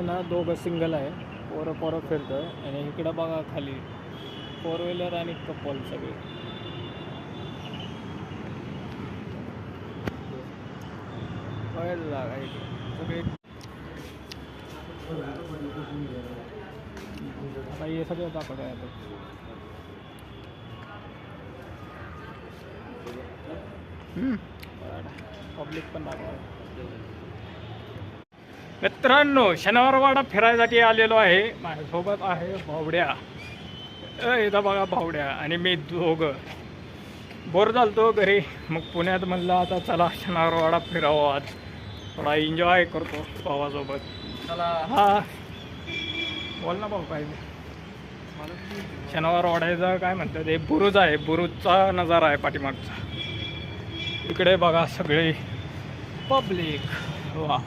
ना दोघं सिंगल आहे. पोरं पोरं फिरतं आणि इकडं बघा खाली. फोर व्हीलर आणि कपल सगळे. आहे. सगळे. आता हे सगळं दाखवत आहे आता. पब्लिक पण दाखवा मित्रांनो शनिवारवाडा फिरायसाठी आलेलो आहे. माझ्यासोबत आहे भावड्या. अ, इथं बघा भावड्या आणि मी दोघं. बोर झालतो घरी. मग पुण्यात म्हणलं आता चला शनिवारवाडा फिरावं. आज थोडा एन्जॉय करतो भावासोबत. चला. हा. बोल ना भाऊ पाहिजे शनिवार वाड्याचा काय म्हणतात ते? बुरुज आहे. बुरुजचा नजारा आहे पाठीमागचा. इकडे बघा सगळे पब्लिक. वा.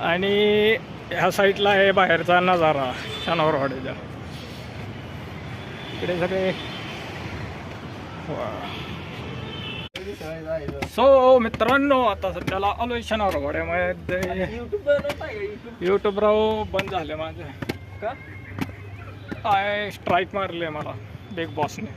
आणि ह्या साईडला आहे बाहेरचा नजारा शनिवार वाड्याचा इकडे सगळे. सो मित्रांनो आता सध्याला आलोय शनिवार वाड्यामध्ये युट्यूब राव बंद झाले माझे. काय स्ट्राईक मारले मला बिग बॉसने